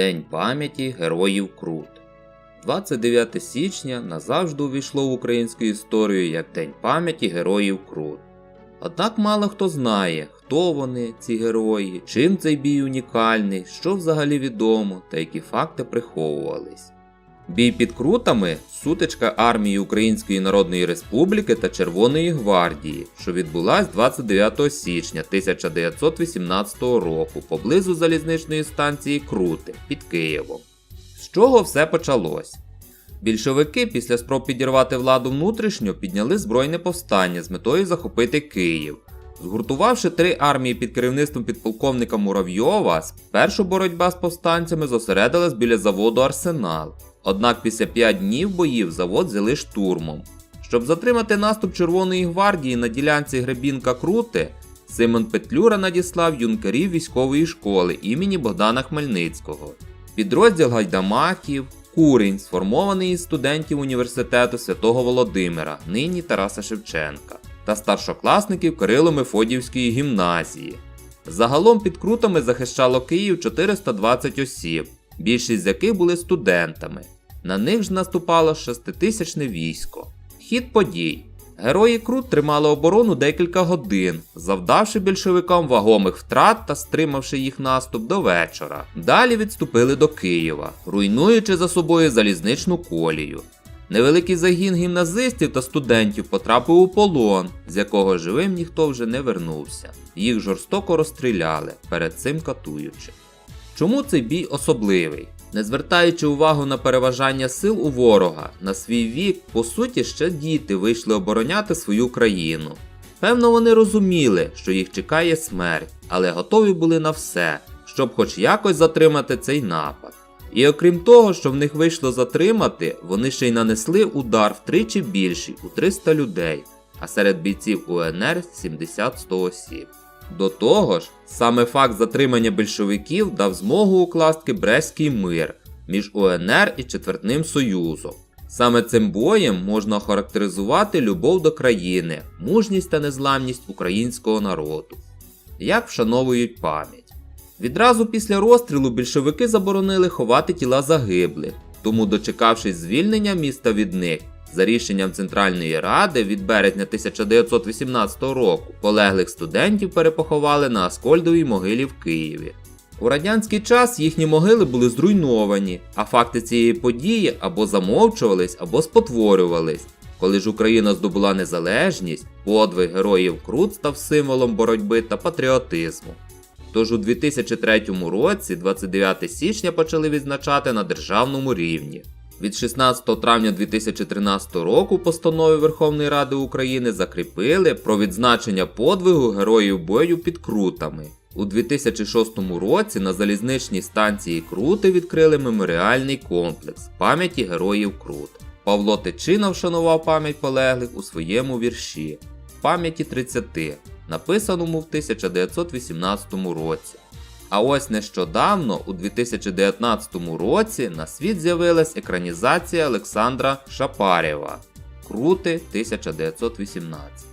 День пам'яті героїв Крут. 29 січня назавжди увійшло в українську історію як День пам'яті героїв Крут. Однак мало хто знає, хто вони, ці герої, чим цей бій унікальний, що взагалі відомо та які факти приховувались. Бій під Крутами сутичка армії Української Народної Республіки та Червоної гвардії, що відбулась 29 січня 1918 року поблизу залізничної станції Крути під Києвом. З чого все почалось? Більшовики після спроб підірвати владу внутрішньо підняли збройне повстання з метою захопити Київ. Згуртувавши три армії під керівництвом підполковника Муравйова, спершу боротьба з повстанцями зосередилась біля заводу Арсенал. Однак після 5 днів боїв завод взяли штурмом. Щоб затримати наступ Червоної гвардії на ділянці Гребінка Крути, Симон Петлюра надіслав юнкерів військової школи імені Богдана Хмельницького. Підрозділ гайдамаків Курінь, сформований із студентів університету Святого Володимира, нині Тараса Шевченка, та старшокласників Кирило-Мефодіївської гімназії. Загалом під крутами захищало Київ 420 осіб, більшість з яких були студентами. На них ж наступало шеститисячне військо. Хід подій. Герої Крут тримали оборону декілька годин, завдавши більшовикам вагомих втрат та стримавши їх наступ до вечора. Далі відступили до Києва, руйнуючи за собою залізничну колію. Невеликий загін гімназистів та студентів потрапив у полон, з якого живим ніхто вже не вернувся. Їх жорстоко розстріляли, перед цим катуючи. Чому цей бій особливий? Не звертаючи увагу на переважання сил у ворога, на свій вік, по суті, ще діти вийшли обороняти свою країну. Певно, вони розуміли, що їх чекає смерть, але готові були на все, щоб хоч якось затримати цей напад. І окрім того, що в них вийшло затримати, вони ще й нанесли удар втричі більший у 300 людей, а серед бійців УНР 70-100 осіб. До того ж, саме факт затримання більшовиків дав змогу укласти Брестський мир між УНР і Четвертним Союзом. Саме цим боєм можна охарактеризувати любов до країни, мужність та незламність українського народу. Як вшановують пам'ять. Відразу після розстрілу більшовики заборонили ховати тіла загиблих, тому, дочекавшись звільнення міста від них, за рішенням Центральної Ради від березня 1918 року полеглих студентів перепоховали на Аскольдовій могилі в Києві. У радянський час їхні могили були зруйновані, а факти цієї події або замовчувались, або спотворювались. Коли ж Україна здобула незалежність, подвиг героїв Крут став символом боротьби та патріотизму. Тож у 2003 році, 29 січня, почали відзначати на державному рівні. Від 16 травня 2013 року постанови Верховної Ради України закріпили про відзначення подвигу героїв бою під Крутами. У 2006 році на залізничній станції Крути відкрили меморіальний комплекс пам'яті героїв Крут. Павло Тичина вшанував пам'ять полеглих у своєму вірші Пам'яті 30, написаному в 1918 році. А ось нещодавно, у 2019 році, на світ з'явилась екранізація Олександра Шапарєва Крути 1918.